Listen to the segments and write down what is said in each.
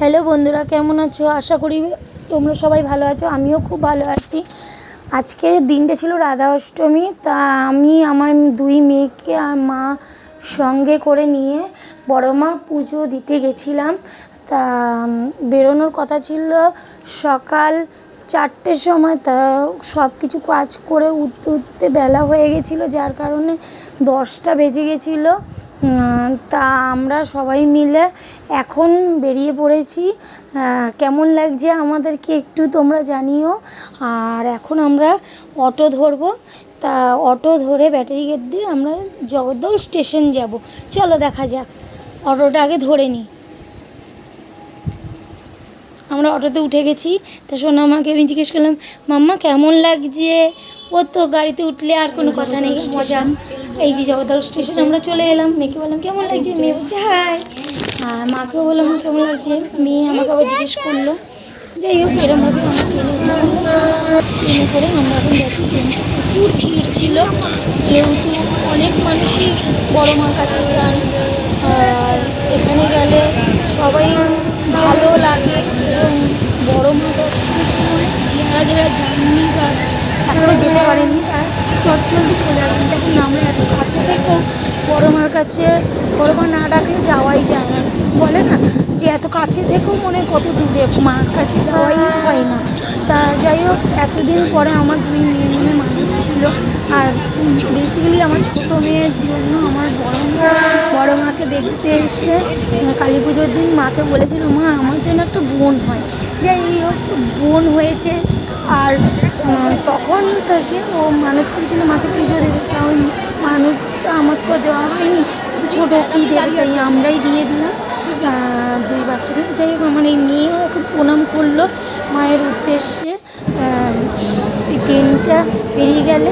Hello বন্ধুরা, কেমন আছো? আশা করি তোমরা সবাই ভালো আছো, আমিও খুব ভালো আছি। আজকে দিনটা ছিল রাধা অষ্টমী, তা আমি আমার দুই মেয়েকে আর মা সঙ্গে করে নিয়ে বড় মা পুজো দিতে গেছিলাম। তা বেরোনোর কথা ছিল সকাল চারটের সময় তা সব কিছু কাজ করে উঠতে উঠতে বেলা হয়ে গেছিল, যার কারণে দশটা বেজে গেছিল। তা আমরা সবাই মিলে এখন বেরিয়ে পড়েছি। কেমন লাগছে আমাদেরকে একটু তোমরা জানিও। আর এখন আমরা অটো ধরবো। তা অটো ধরে ব্যাটারি গেট দিয়ে আমরা জগদ্দল স্টেশন যাব। চলো দেখা যাক, অটোটা আগে ধরে নিই। আমরা অটোতে উঠে গেছি। তা সোনা আমাকে আমি জিজ্ঞেস করলাম, মাম্মা, কেমন লাগছে? ও তো গাড়িতে উঠলে আর কোনো কথা নেই মজা। এই যে জগদ্দল স্টেশন, আমরা চলে এলাম। মেয়েকে বললাম, কেমন লাগছে? মেয়ে বলছে, হাই। আর মাকেও বললাম কেমন লাগছে? মেয়ে আমাকে আবার জিজ্ঞেস করল, যাই হোক, এরমভাবে ট্রেনে করে আমরা এখন যাচ্ছি, ট্রেনটা প্রচুর ভিড় ছিল। যেহেতু অনেক মানুষই বড় মার কাছে যান আর এখানে গেলে সবাই ভালো লাগে, এবং বড় মা দর্শন যারা যারা যাননি বা এখনও যেতে পারেনি তারা চট জলদি চলে আসবেন দেখুন আমরা এত কাছে থেকেও বড় মার কাছে বড় মা না ডাকলে যাওয়াই যায় না। বলে না, যে এত কাছে থেকেও মনে, কত দূরে, মার কাছে যাওয়াই হয় না। তা যাই হোক, এতদিন পরে আমার দুই মেয়ে মনে মানত ছিল। আর বেসিক্যালি আমার ছোটো মেয়ের জন্য আমার বড় মা বড় মাকে দেখতে এসে কালী পুজোর দিন মাকে বলেছিল, মা, আমার জন্য একটা বোন হয়। যাই হোক, বোন হয়েছে। আর তখন থেকে ও মানত করেছিল মাকে পুজো দেবে। দেওয়া হয়নি। তো ছোটো কী দেবে তাই আমরাই দিয়ে দিলাম। দুই বাচ্চাকে। যাই হোক আমার এই মেয়েও এখন প্রণাম করল। মায়ের উদ্দেশ্যে ট্রেনটা পেরিয়ে গেলে।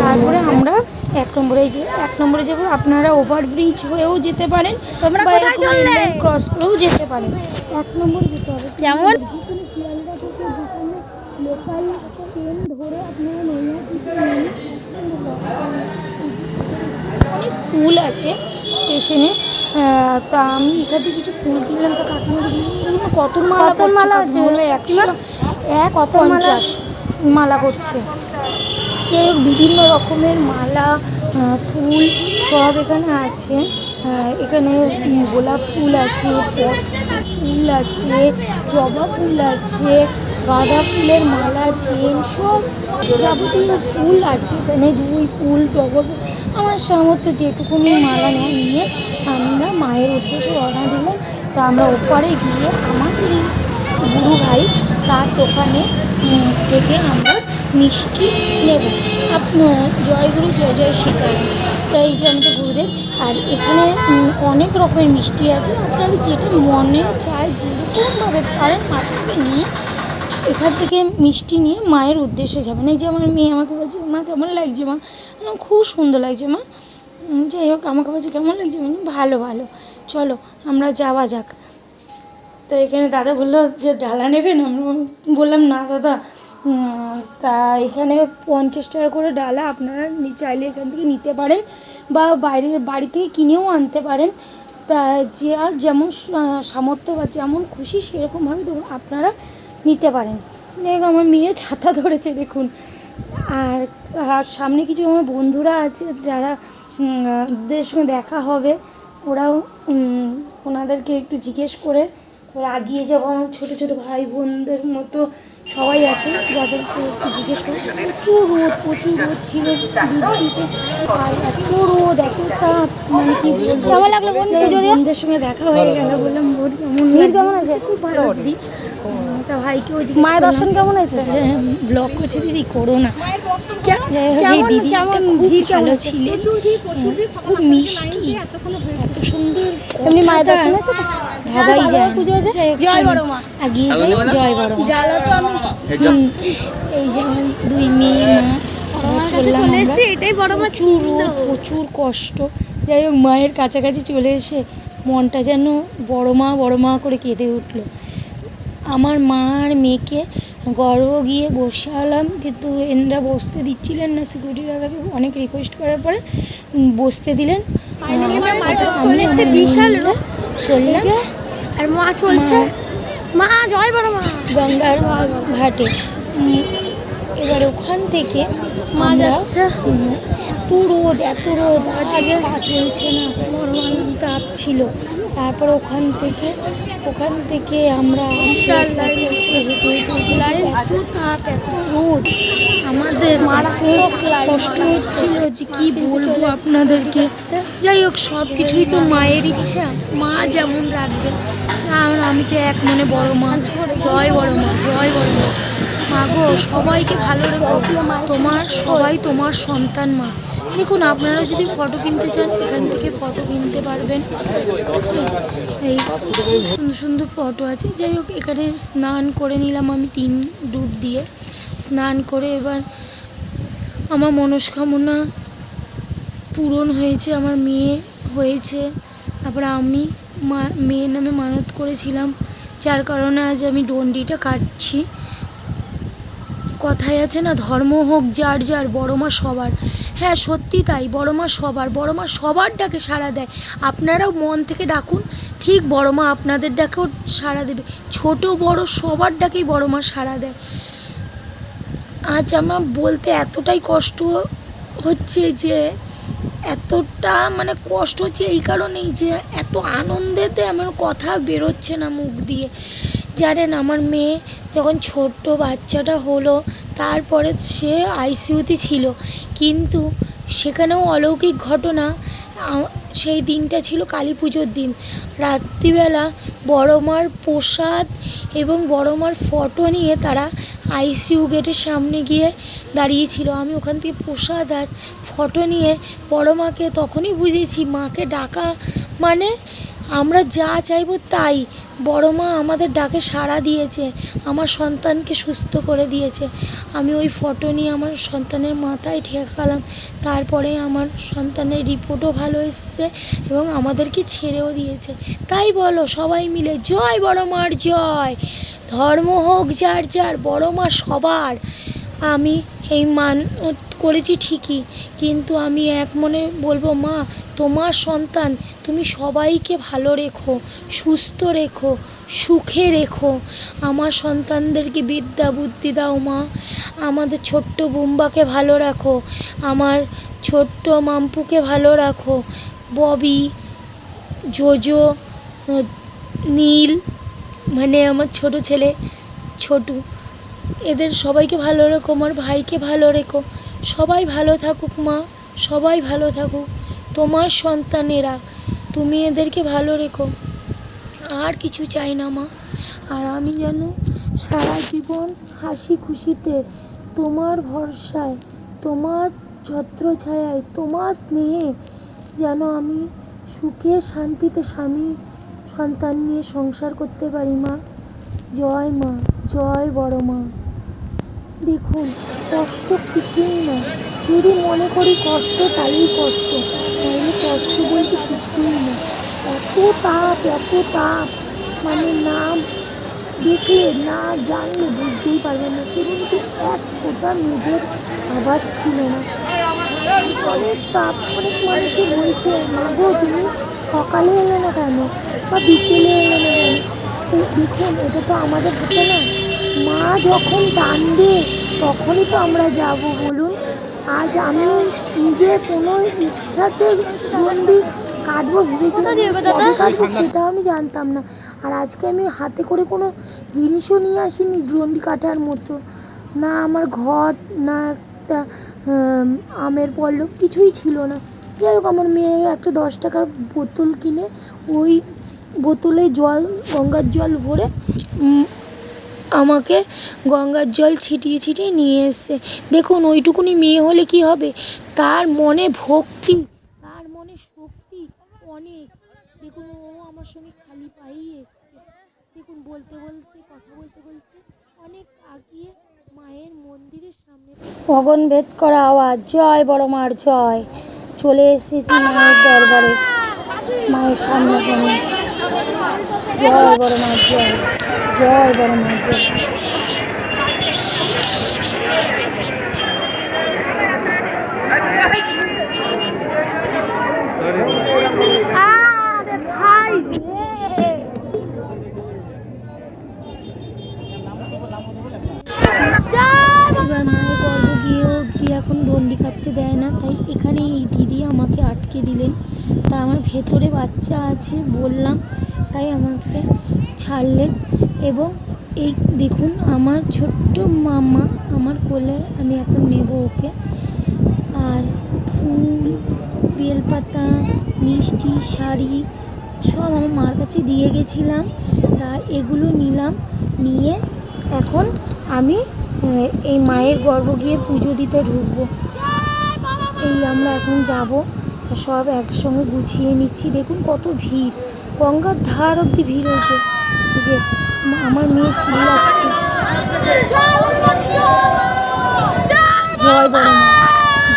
তারপরে আমরা এক নম্বরে যে এক নম্বরে যাব। আপনারা ওভারব্রিজ হয়েও যেতে পারেন ক্রস করেও যেতে পারেন। এক নম্বরে যেতে হবে। লোকাল ট্রেন ধরে আপনারা অনেক ফুল আছে স্টেশনে তা আমি এখান থেকে কিছু ফুল কিনলাম। তা কাকিমাকে জিজ্ঞেস কত মালা কত মালা আছে? একশো এক পঞ্চাশ মালা করছে যাই হোক বিভিন্ন রকমের মালা ফুল সব এখানে আছে। এখানে গোলাপ ফুল আছে ফুল আছে জবা ফুল আছে গাঁদা ফুলের মালা চেন সব যাবতীয় ফুল আছে এখানে। জুঁই ফুল টগর ফুল। আমার সামর্থ্য যেটুকুনি মালা নিয়ে আমরা মায়ের উদ্দেশ্যে রওনা দিলাম, তা আমরা ওপারে গিয়ে আমাদেরই গুরু ভাই তার দোকানে থেকে আমরা মিষ্টি নেব। আপনার জয়গুরু জয় জয় সীতারাম। তাই যে আমাদের গুরুদেব, আর এখানে অনেক রকমের মিষ্টি আছে। আপনাদের যেটা মনে চায় যেরকমভাবে পারেন মার থেকে নিয়ে এখান থেকে মিষ্টি নিয়ে মায়ের উদ্দেশ্যে যাবেন। এই যে আমার মেয়ে আমাকে বলছে, মা, কেমন লাগছে, মা? বললাম, খুব সুন্দর লাগছে মা। যাই হোক আমাকে বলছে কেমন লাগছে বললাম, ভালো ভালো। চলো আমরা যাওয়া যাক। তো এখানে দাদা বলল যে ডালা নেবেন? আমরা বললাম না দাদা। তা এখানে পঞ্চাশ টাকা করে ডালা আপনারা চাইলে এখান থেকে নিতে পারেন বা বাইরে বাড়ি থেকে কিনেও আনতে পারেন। তা যে আর যেমন সামর্থ্য বা যেমন খুশি সেরকমভাবে ধরুন আপনারা নিতে পারেন। আমার মেয়ে ছাতা ধরেছে দেখুন। আর আর সামনে কিছু আমার বন্ধুরা আছে যারা দের সঙ্গে দেখা হবে, ওরাও ওনাদেরকে একটু জিজ্ঞেস করে, ওরা আগিয়ে যাব, আমার ছোটো ছোটো ভাই বোনদের মতো সবাই আছে, যাদেরকে একটু জিজ্ঞেস করে। প্রচুর রোদ প্রচুর রোদ ছিল বৃষ্টিতে আর এত রোদ এত তাপ মানে কি কেমন লাগল বোন পুজো দিয়ে? বোনদের সঙ্গে দেখা হয়ে গেল বললাম বোন কেমন ভিড় লাগছে? কেমন আছে? খুব ভালো দিদি। তা ভাইকেও মায়ের দর্শন কেমন হয়েছে? ব্লগ করছে দিদি করো না। খুব কেমন ভালো ছিলেন খুব মিষ্টি। এত সুন্দর এমনি মায়ের দর্শন হয়েছে ভাবাই জয় যায় বড় জয় মা। আগিয়ে যাই জয় বড় মা ডালা তো আমি হুম, এই যে দুই মেয়ে মা। আমরা চললাম চলে আমরা। এসেছি এটাই বড় মা প্রচুর রোদ প্রচুর কষ্ট। যাই হোক মায়ের কাছাকাছি চলে এসে মনটা যেন বড় মা বড় মা করে কেঁদে উঠল। আমার মা আর মেয়েকে গর্ব গিয়ে বসালাম কিন্তু এনরা বসতে দিচ্ছিলেন না। সিকিউরিটি দাদাকে অনেক রিকোয়েস্ট করার পরে বসতে দিলেন। বিশাল চললাম। আর মা চলছে? মা জয় বড় মা। গঙ্গার ঘাটে। এবার ওখান থেকে মা যাচ্ছে। এত রোদ এত রোদ আগে পা চলছে না খুব তাপ ছিল। তারপর ওখান থেকে ওখান থেকে আমরা আস্তে আস্তে আস্তে হেঁটে হেঁটে এত তাপ এত রোদ। আমাদের মারাত্মক কষ্ট হচ্ছিল যে কি বলব আপনাদেরকে। যাই হোক সব কিছুই তো মায়ের ইচ্ছা। মা যেমন রাখবে আর আমি তো এক মনে বড় মা। জয় বড় মা জয় বড় মা। মা গো, সবাইকে ভালো রেখো। তোমার, সবাই তোমার সন্তান মা। দেখুন, আপনারা যদি ফটো কিনতে চান, এখান থেকে ফটো কিনতে পারবেন। এই সুন্দর সুন্দর ফটো আছে। যাই হোক, এখানে স্নান করে নিলাম আমি তিন ডুব দিয়ে। স্নান করে এবার আমার মনস্কামনা পূরণ হয়েছে, আমার মেয়ে হয়েছে। তারপরে আমি মা, মেয়ের নামে মানত করেছিলাম। যার কারণে আজ আমি ডন্ডিটা কাটছি। কথায় আছে না, ধর্ম হোক, যার যার, বড় মা সবার। হ্যাঁ সত্যি তাই, বড় মা সবার, বড় মা সবার ডাকে সাড়া দেয়। আপনারাও মন থেকে ডাকুন, ঠিক বড় মা আপনাদের ডাকেও সাড়া দেবে। ছোট, বড় সবার ডাকেই বড় মা সাড়া দেয়। আজ আমার বলতে এতটাই কষ্ট হচ্ছে যে, এতটা মানে কষ্ট হচ্ছে এই কারণেই যে, এত আনন্দেতে আমার কথা বেরোচ্ছে না মুখ দিয়ে। জানেন, আমার মেয়ে যখন ছোট্ট বাচ্চাটা হলো, তারপরে সে আইসিইউতে ছিল। কিন্তু সেখানেও অলৌকিক ঘটনা সেই দিনটা ছিল কালী পুজোর দিন। রাত্রিবেলা বড় মার প্রসাদ এবং বড় মার ফটো নিয়ে তারা আইসিইউ গেটের সামনে গিয়ে দাঁড়িয়েছিল। আমি ওখান থেকে প্রসাদ আর ফটো নিয়ে বড় মাকে তখনই বুঝেছি মাকে ডাকা মানে আমরা যা চাইব তাই। বড় মা আমাদের ডাকে সাড়া দিয়েছে, আমার সন্তানকে সুস্থ করে দিয়েছে। আমি ওই ফটো নিয়ে আমার সন্তানের মাথায় ঠেকালাম, তারপরে আমার সন্তানের রিপোর্টও ভালো এসছে এবং আমাদেরকে ছেড়েও দিয়েছে। তাই বলো সবাই মিলে, জয় বড় মার জয়। ধর্ম হোক যার যার, বড় মা সবার। আমি এই মান করেছি ঠিকই, কিন্তু আমি এক মনে বলব, মা, তোমার সন্তান, তুমি সবাইকে ভালো রেখো, সুস্থ রেখো, সুখে রেখো। আমার সন্তানদেরকে বিদ্যা বুদ্ধি দাও, মা। আমাদের ছোট্ট বুম্বাকে ভালো রাখো, আমার ছোট্ট মাম্পুকে ভালো রাখো। ববি, জোজো নীল মানে আমার ছোট ছেলে, ছোটু, এদের সবাইকে ভালো রেখো, আমার ভাইকে ভালো রেখো। সবাই ভালো থাকুক মা, সবাই ভালো থাকুক। তোমার সন্তানেরা, তুমি এদেরকে ভালো রেখো। আর কিছু চাই না মা। আর আমি যেন সারা জীবন হাসি খুশিতে, তোমার ভরসায়, তোমার ছত্রছায়ায় তোমার স্নেহে যেন আমি সুখে, শান্তিতে স্বামী, সন্তান নিয়ে সংসার করতে পারি মা। জয় মা, জয় বড় মা। দেখুন, কষ্ট কিছুই না যদি মনে করি কষ্ট তাই কষ্ট। তাহলে কষ্ট বলতে কিছুই না এত তাপ এত তাপ। মানে না দেখলে, না জানলে বুঝতেই পারবেন না। সেদিনকে এক ফোঁটা মেঘের আওয়াজ ছিল না। অনেক তাপ অনেক মানুষই বলছে, মা গো, তুমি সকালে এলে না কেন? বা বিকেলে এলে না কেন? তো দেখুন, এটা তো আমাদের হাতে না। মা যখন টানবে তখনই তো আমরা যাব বলুন। আজ আমি নিজে কোনো ইচ্ছাতে বন্দি কাটবো ভেবেছিলাম সেটাও আমি জানতাম না। আর আজকে আমি হাতে করে কোনো জিনিসও নিয়ে আসিনি রন্ডি কাটার মতো। না আমার ঘর না একটা আমের পল্লব কিছুই ছিল না। যাই হোক আমার মেয়ে একটা দশ টাকার বোতল কিনে ওই বোতলে জল গঙ্গার জল ভরে আমাকে গঙ্গার জল ছিটিয়ে ছিটিয়ে নিয়ে এসছে। দেখুন, ওইটুকুনি মেয়ে হলে কি হবে? তার মনে ভক্তি, তার মনে শক্তি অনেক। দেখুন, ও আমার সঙ্গে খালি পায়েই এসছে। দেখুন, বলতে বলতে, কথা বলতে বলতে অনেক আগিয়ে মায়ের মন্দিরের সামনে গগন ভেদ করা আওয়াজ, জয় বড় মার, জয়। চলে এসেছি মায়ের দরবারে, মায়ের সামনে। জয় বড় মার জয়। জয় বড় মার জয়। আমাকে আটকে দিলেন। তা আমার ভেতরে বাচ্চা আছে বললাম, তাই আমাকে ছাড়লেন। এবং এই দেখুন, আমার ছোট্ট মামা, আমার কোলে আমি এখন নেব ওকে। আর ফুল, বেলপাতা, মিষ্টি, শাড়ি সব আমার মার কাছে দিয়ে গেছিলাম। তা এগুলো নিলাম, নিয়ে এখন আমি এই মায়ের গর্ভ গিয়ে পুজো দিতে ঢুকবো। এই আমরা এখন যাব। তা সব একসঙ্গে গুছিয়ে নিচ্ছি। দেখুন কত ভিড়। গঙ্গার ধার অব্দি ভিড় হয়েছে যে আমার মেয়ে ছেলে যাচ্ছে। জয় বড় মা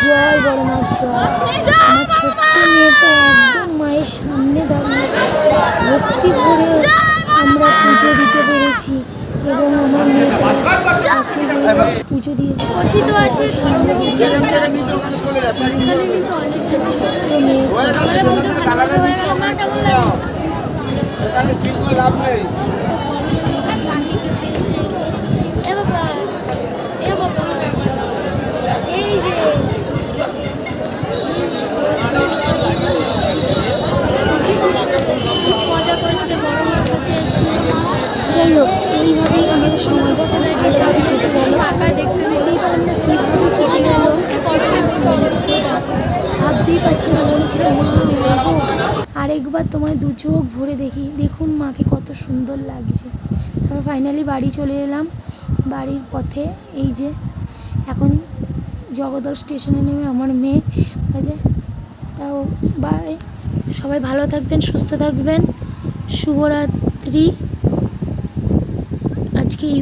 জয় বড় মা জয়। আমার ছোট্ট মেয়েটা একদম মায়ের সামনে দাঁড়িয়ে ভক্তি ভরে আমরা পুজো দিতে পেরেছি এবং আমার পুজো দিয়েছে কথিত আছে লাভ নেই এ বাবা এ বাবা এই যে খুব মজা করছে বড় মাছ কাছে এসে যাই হোক এইভাবেই আমাদের সময়টা খুব ভালোভাবে কেটে গেল ফাঁকা দেখতে বুঝতেই পারলাম না কীভাবে কেটে গেল ভাবতেই পারছি না মনে আরেকবার তোমায় দু চোখ ভরে দেখি। দেখুন মাকে কত সুন্দর লাগছে। তারপর ফাইনালি বাড়ি চলে এলাম। বাড়ির পথে এই যে, এখন জগদল স্টেশনে নেমে আমার মেয়ে আছে তাও বাই সবাই ভালো থাকবেন, সুস্থ থাকবেন। শুভরাত্রি। আজকে এই